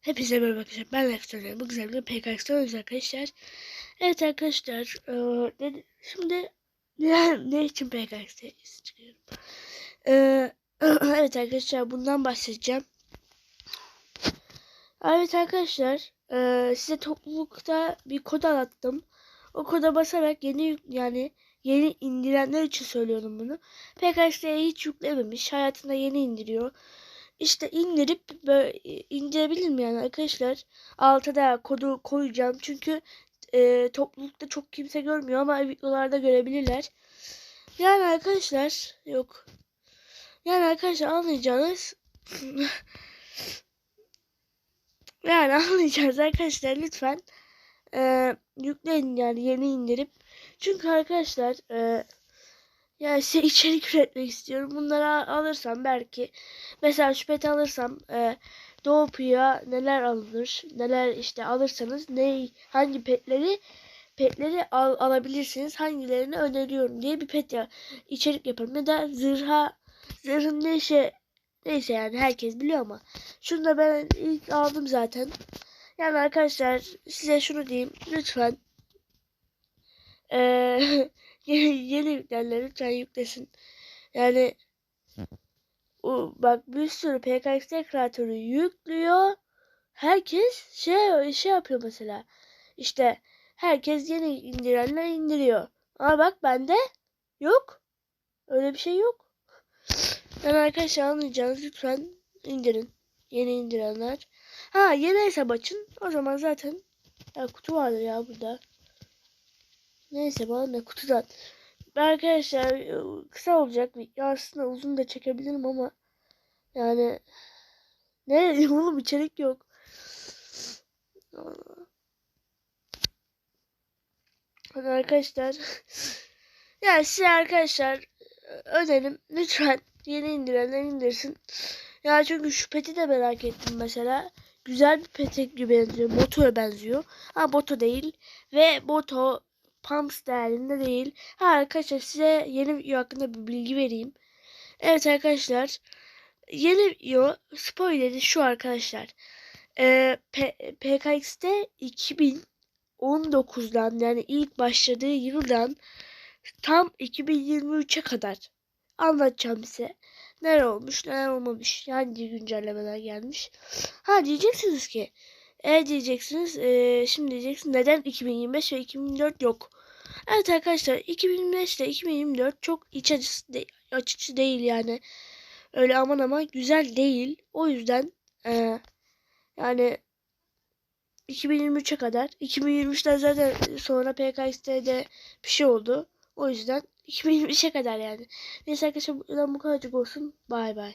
Hepinize merhaba arkadaşlar. Ben Lefter'ım. Bu güzel bir PKX'de oynuyoruz arkadaşlar. Evet arkadaşlar. ne- şimdi ne, ne için PKX'de çıkıyorum? Eee, evet arkadaşlar bundan bahsedeceğim. Evet arkadaşlar. eee, size toplulukta bir kod anlattım. O koda basarak yeni yani yeni indirenler için söylüyorum bunu. PKX'de hiç yüklememiş. Hayatında yeni indiriyor. İşte indirip böyle indirebilirim yani arkadaşlar. Alta da kodu koyacağım. Çünkü e, toplulukta çok kimse görmüyor ama videolarda görebilirler. Yani arkadaşlar yok. Yani arkadaşlar anlayacağınız yani anlayacağız arkadaşlar lütfen e, yükleyin yani yeni indirip. Çünkü arkadaşlar e, yani size içerik üretmek istiyorum. Bunları al- alırsam belki mesela şu peti alırsam e, Doğupu'ya neler alınır? Neler işte alırsanız ne hangi petleri petleri al, alabilirsiniz. Hangilerini öneriyorum diye bir pet ya içerik yaparım. Ya da zırha zırhın ne işe neyse yani herkes biliyor ama şunu da ben ilk aldım zaten. Yani arkadaşlar size şunu diyeyim. Lütfen eee yeni, yüklerler lütfen yüklesin. Yani o, bak bir sürü PKXD kreatörü yüklüyor. Herkes şey şey yapıyor mesela. İşte herkes yeni indirenler indiriyor. Ama bak bende yok. Öyle bir şey yok. Yani arkadaşlar anlayacağınız lütfen indirin. Yeni indirenler. Ha yeni hesap açın. O zaman zaten ya kutu vardır ya burada. Neyse bana ne kutudan. Arkadaşlar e, kısa olacak. Aslında uzun da çekebilirim ama yani ne oğlum içerik yok. Hadi arkadaşlar. yani size arkadaşlar önerim lütfen yeni indirenler indirsin. Ya çünkü şu peti de merak ettim mesela. Güzel bir pete gibi benziyor. Boto'ya benziyor. Ha Boto değil. Ve Boto Pumps değerinde değil. Ha arkadaşlar size yeni video hakkında bir bilgi vereyim. Evet arkadaşlar. Yeni video spoileri şu arkadaşlar. Ee, P- PKX'de 2019'dan yani ilk başladığı yıldan tam 2023'e kadar anlatacağım size. Neler olmuş neler olmamış. Hangi güncellemeler gelmiş. Ha diyeceksiniz ki e diyeceksiniz e, şimdi diyeceksiniz neden 2025 ve 2024 yok. Evet arkadaşlar 2025 ile 2024 çok iç acısı de, açıcı değil yani. Öyle aman aman güzel değil. O yüzden e, yani 2023'e kadar 2023'ten zaten sonra PKX'de bir şey oldu. O yüzden 2023'e kadar yani. Neyse arkadaşlar buradan bu kadarcık olsun. Bay bay.